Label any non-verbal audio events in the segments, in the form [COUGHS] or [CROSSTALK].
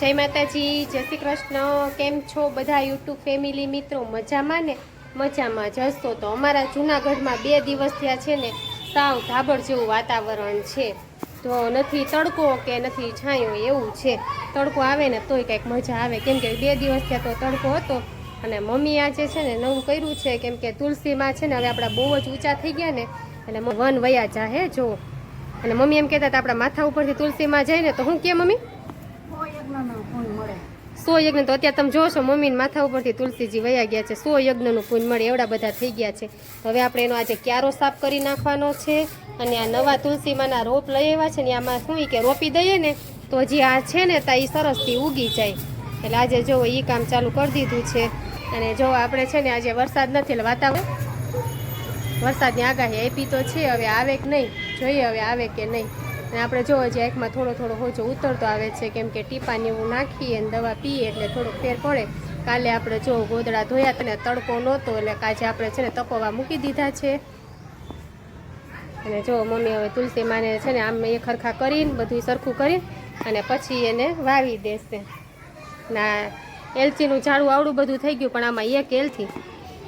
જય માતાજી, જય શ્રી કૃષ્ણ. કેમ છો બધા યુટ્યુબ ફેમિલી મિત્રો? મજામાં ને? મજામાં જશો તો અમારા જૂનાગઢમાં બે દિવસ થયા છે ને, સાવ ધાબળ જેવું વાતાવરણ છે. તો નથી તડકો કે નથી છાંયો એવું છે. તડકો આવે ને તોય કંઈક મજા આવે. કેમ કે બે દિવસ થયા તો તડકો હતો. અને મમ્મી આજે છે ને નવું કર્યું છે કેમ કે તુલસીમાં છે ને હવે આપણા બહુ જ ઊંચા થઈ ગયા ને એટલે વન વયા જાહે જો. અને મમ્મી એમ કહેતા હતા આપણા માથા ઉપરથી તુલસીમાં જાય ને તો હું કે મમ્મી? સો યજ્ઞ તો અત્યારે તમે જોશો મમ્મીને માથા ઉપરથી તુલસીજી વયા ગયા છે સો યજ્ઞનું પૂન મળે એવડા બધા થઈ ગયા છે. તો હવે આપણે એનો આજે ક્યારો સાફ કરી નાખવાનો છે અને આ નવા તુલસીમાંના રોપ લઈ આવ્યા છે ને આમાં શું કે રોપી દઈએ ને તો હજી આ છે ને તા એ સરસથી ઉગી જાય. એટલે આજે જો એ કામ ચાલુ કરી દીધું છે. અને જો આપણે છે ને આજે વરસાદ નથી, એટલે વાતાવરણ વરસાદની આગાહી આપી તો છે, હવે આવે કે નહીં? જોઈએ હવે આવે કે નહીં. અને આપણે જો હજી એકમાં થોડો થોડો હોજો ઉતરતો આવે છે, કેમ કે ટીપાને એવું નાખીએ અને દવા પીએ એટલે થોડોક ફેર પડે. કાલે આપણે જો ગોદડા ધોયા તને તડકો નહોતો, એટલે આજે આપણે છે ને તપોવા મૂકી દીધા છે. અને જો મમ્મી હવે તુલસી માને છે ને, આમ એ ખરખા કરીને બધું સરખું કરી અને પછી એને વાવી દેશે. ના એલચીનું ઝાડું આવડું બધું થઈ ગયું, પણ આમાં એક એલથી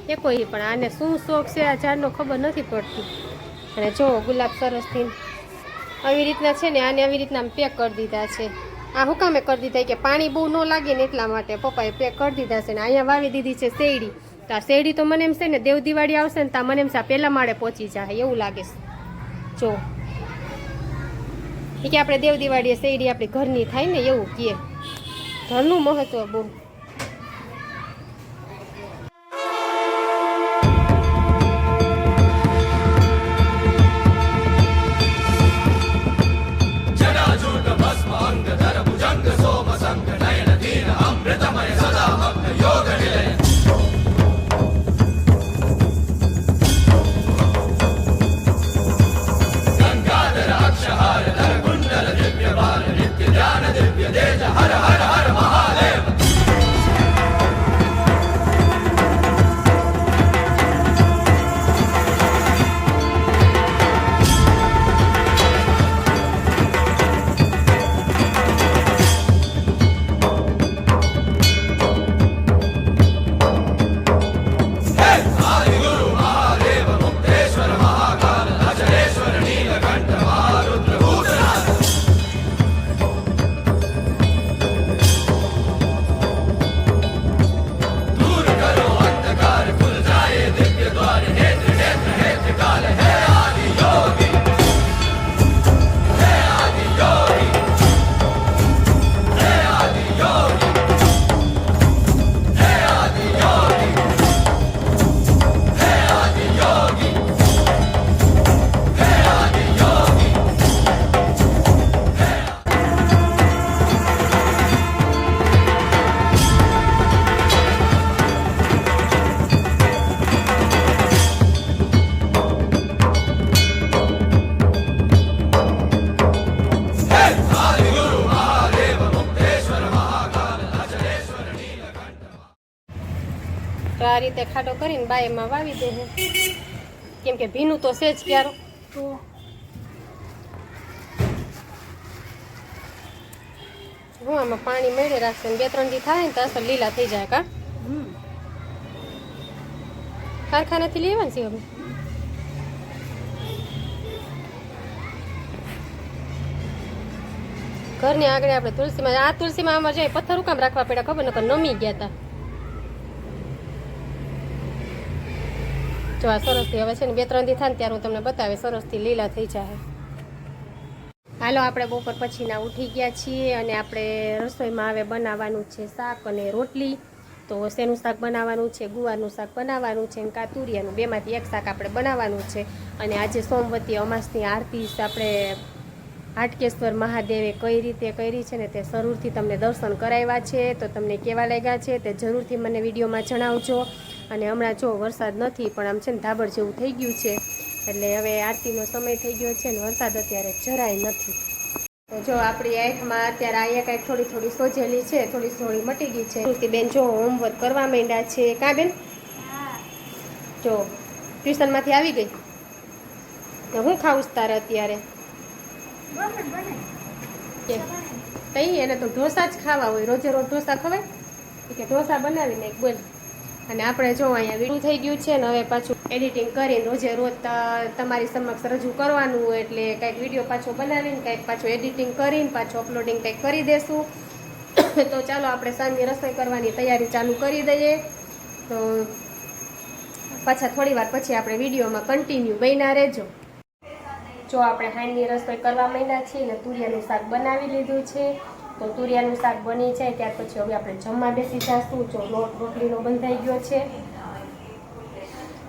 એ કોઈ પણ આને શું શોખ છે આ ઝાડનો ખબર નથી પડતી. અને જો, ગુલાબ સરસથી આવી રીતના છે ને, આને આવી રીતના પેક કરી દીધા છે. આ હુકામે કરી દીધા કે પાણી બહુ ન લાગે ને એટલા માટે પપ્પાએ પેક કરી દીધા છે ને, અહીંયા વાવી દીધી છે શેરડી. તો આ શેરડી તો મને એમ છે ને, દેવ દિવાળી આવશે ને ત્યાં મને એમ છે પહેલાં માળે પહોંચી જાય, એવું લાગે છે. જો. એ કે આપણે દેવ દિવાળીએ શેરડી આપણી ઘરની થાય ને, એવું કહે. ઘરનું મહત્વ બહુ આ રીતે ખાડો કરીને બાયમાં વાવી દેવું કેમ કે ભીનું તો છે જ ક્યારો હું આમાં પાણી મેળવી રાખશે. બે, ત્રણ દી થાય ને તો અસર લીલા થઈ જાય કા? કારખાનાથી લેવાનું છે હવે? ઘરની આગળ આપણે તુલસીમાં આ તુલસીમાં આમાં જાય પથ્થર કામ રાખવા પડ્યા ખબર? નકર નમી ગયા હતા જો આ સરસથી હવે છે ને બે ત્રણ દી થાય ત્યારે હું તમને બતાવે સરસથી લીલા થઈ જાય હાલો, આપણે બપોર પછીના ઉઠી ગયા છીએ અને આપણે રસોઈમાં હવે બનાવવાનું છે શાક અને રોટલી. તો શેનું શાક બનાવવાનું છે, ગુવારનું શાક બનાવવાનું છે અને કાતુરિયાનું બેમાંથી એક શાક આપણે બનાવવાનું છે. અને આજે સોમવતી અમાસની આરતી આપણે હાટકેશ્વર મહાદેવે કઈ રીતે કરી છે ને તે જરૂરથી તમને દર્શન કરાવ્યા છે. તો તમને કેવા લાગ્યા છે તે જરૂરથી મને વિડીયોમાં જણાવજો. અને હમણાં જો વરસાદ નથી, પણ આમ છે ને ધાબળ જેવું થઈ ગયું છે, એટલે હવે આરતીનો સમય થઈ ગયો છે ને વરસાદ અત્યારે જરાય નથી. તો જો આપણી આંખમાં અત્યારે અહીંયા કાંઈક થોડી થોડી સોજેલી છે, થોડી થોડી મટી ગઈ છે. બેન જો હોમવર્ક કરવા માંડ્યા છે, કાં બેન? જો, ટ્યુશનમાંથી આવી ગઈ? તો હું ખાવું તારે અત્યારે? તઈ એને તો ઢોસા જ ખાવા હોય, રોજે રોજ ઢોસા ખવાય? કે ઢોસા બનાવીને બોલ. અને આપણે જો અહીંયા વીડું થઈ ગયું છે ને, હવે પાછું એડિટિંગ કરીને રોજે રોજ તમારી સમક્ષ રજૂ કરવાનું એટલે કંઈક વીડિયો પાછો બનાવીને, કંઈક પાછું એડિટિંગ કરીને, પાછું અપલોડિંગ કંઈક કરી દેશું. [COUGHS] તો ચાલો આપણે સાંજની રસોઈ કરવાની તૈયારી ચાલુ કરી દઈએ. તો પાછા થોડી વાર પછી આપણે વિડીયોમાં કન્ટિન્યુ બન્યા રહેજો. જો આપણે હાંડની રસોઈ કરવા માંડ્યા છીએ ને, તુરિયાનું શાક બનાવી લીધું છે. તો તુરિયાનું શાક બની જાય, ત્યાર પછી હવે આપણે જમવા બેસી જઈશું જો લોટ રોટલીનો બંધાઈ ગયો છે.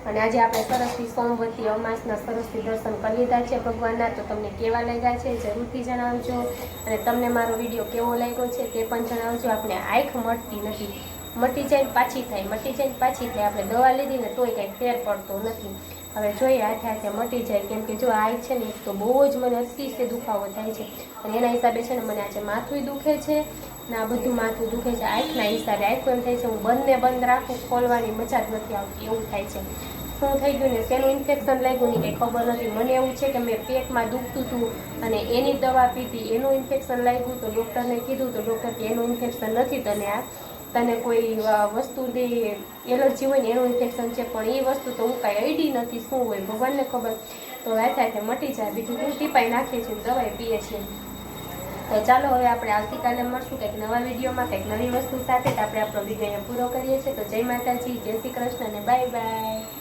અને આજે આપણે સરસથી સોમવતી અમાસના સરસથી દર્શન કરી લીધા છે ભગવાનના, તો તમને કેવા લાગ્યા છે જરૂરથી જણાવજો. અને તમને મારો વીડિયો કેવો લાગ્યો છે તે પણ જણાવજો. આપણે આંખ મળતી નથી. મટી જાય પાછી થાય, મટી જાય પાછી થાય. આપણે દવા લીધી ને તોય કાંઈ ફેર પડતો નથી. હવે જોઈએ હાથે હાથે મટી જાય. કેમ કે જો આ છે ને તો બહુ જ મને અતિશય દુખાવો થાય છે. અને એના હિસાબે છે ને મને આજે માથું દુખે છે. ને આ બધું માથું દુખે છે. આંખના હિસાબે આંખું એમ થાય છે. હું બંને બંધ રાખું, ખોલવાની મજા જ નથી આવતી, એવું થાય છે. શું થઈ ગયું ને, શેનું ઇન્ફેક્શન લાગ્યું ને કંઈ ખબર નથી. મને એવું છે કે મેં પેટમાં દુખતું હતું અને એની દવા પીધી, એનું ઇન્ફેક્શન લાગ્યું તો ડૉક્ટરને કીધું તો ડૉક્ટર કે એનું ઇન્ફેક્શન નથી તને આ. તને કોઈ વસ્તુ વસ્તુની એલર્જી હોય ને એનું ઇન્ફેક્શન છે, પણ એ વસ્તુ તો હું કાંઈ આઈડી નથી શું હોય, ભગવાનને ખબર. તો વાત કે મટી જાય, બીજું હું ટીપાઈ નાખીએ છીએ દવાઈ પીએ છીએ. તો ચાલો હવે આપણે આવતીકાલે મળશું કંઈક નવા વિડીયોમાં, કંઈક નવી વસ્તુ સાથે. આપણે આપણો વીડિયો પૂરો કરીએ છીએ. તો જય માતાજી, જય શ્રી કૃષ્ણ અને બાય બાય